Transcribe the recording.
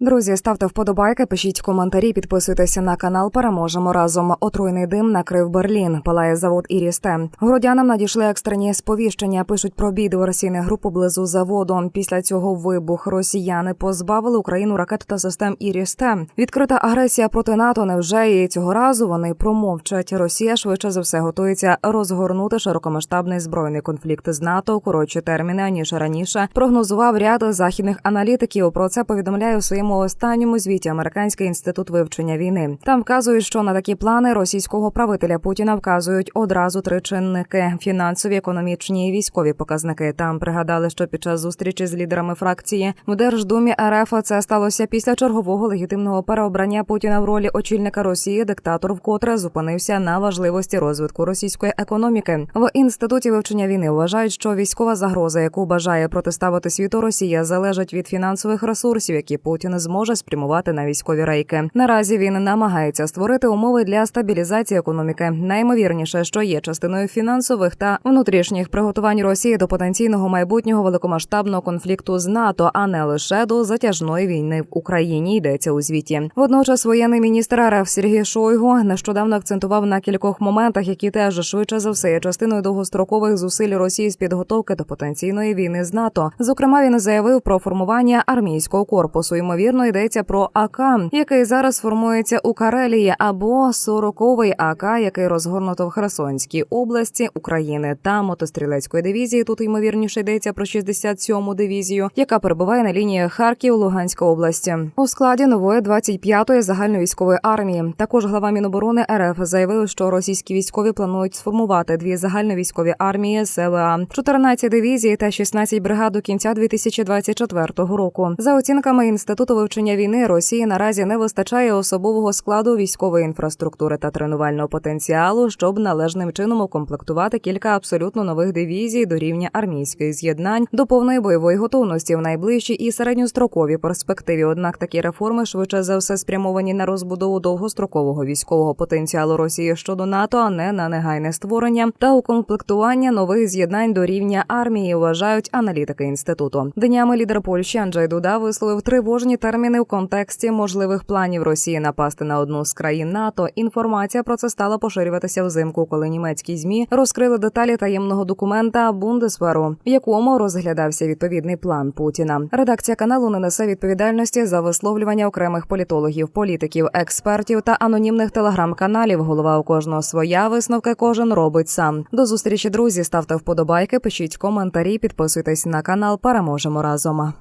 Друзі, ставте вподобайки, пишіть коментарі, підписуйтеся на канал. Переможемо разом. Отруйний дим накрив Берлін. Палає завод Ірісте. Городянам надійшли екстрені сповіщення. Пишуть про бій диверсійних груп поблизу заводу. Після цього вибух росіяни позбавили Україну ракет та систем Ірісте. Відкрита агресія проти НАТО. Невже і цього разу вони промовчать? Росія швидше за все готується розгорнути широкомасштабний збройний конфлікт з НАТО у коротші терміни аніж раніше. Прогнозував ряд західних аналітиків. Про це повідомляє у своєму останньому звіті Американський інститут вивчення війни. Там вказують, що на такі плани російського правителя Путіна вказують одразу три чинники: фінансові, економічні і військові показники. Там пригадали, що під час зустрічі з лідерами фракції в Держдумі РФ це сталося після чергового легітимного переобрання Путіна в ролі очільника Росії. Диктатор вкотре зупинився на важливості розвитку російської економіки. В інституті вивчення війни вважають, що військова загроза, яку бажає протиставити світу Росія, залежить від фінансових ресурсів, які Путін зможе спрямувати на військові рейки. Наразі він намагається створити умови для стабілізації економіки. Наймовірніше, що є частиною фінансових та внутрішніх приготувань Росії до потенційного майбутнього великомасштабного конфлікту з НАТО, а не лише до затяжної війни в Україні. Йдеться у звіті. Водночас воєнний міністр РФ Сергій Шойгу нещодавно акцентував на кількох моментах, які теж швидше за все є частиною довгострокових зусиль Росії з підготовки до потенційної війни з НАТО. Зокрема, він заявив про формування армійського корпусу. Ймовірно, йдеться про АК, який зараз формується у Карелії, або 40-й АК, який розгорнуто в Херсонській області України та мотострілецької дивізії. Тут ймовірніше йдеться про 67-му дивізію, яка перебуває на лінії Харків Луганська області у складі нової 25-ї загальновійськової армії. Також глава Міноборони РФ заявив, що російські військові планують сформувати дві загальновійськові армії СВА, 14 дивізій та 16 бригад до кінця 2024 року. За оцінками інституту вивчення війни Росії наразі не вистачає особового складу військової інфраструктури та тренувального потенціалу, щоб належним чином укомплектувати кілька абсолютно нових дивізій до рівня армійських з'єднань до повної бойової готовності в найближчій і середньостроковій перспективі. Однак такі реформи швидше за все спрямовані на розбудову довгострокового військового потенціалу Росії щодо НАТО, а не на негайне створення та укомплектування нових з'єднань до рівня армії. Вважають аналітики інституту. Днями лідер Польщі Анджей Дуда висловив тривожні терміни в контексті можливих планів Росії напасти на одну з країн НАТО. Інформація про це стала поширюватися взимку, коли німецькі змі розкрили деталі таємного документа Бундесверу, в якому розглядався відповідний план Путіна. Редакція каналу не несе відповідальності за висловлювання окремих політологів, політиків, експертів та анонімних телеграм-каналів. Голова у кожного своя висновки кожен робить сам. До зустрічі, друзі. Ставте вподобайки, пишіть коментарі, підписуйтесь на канал. Переможемо разом.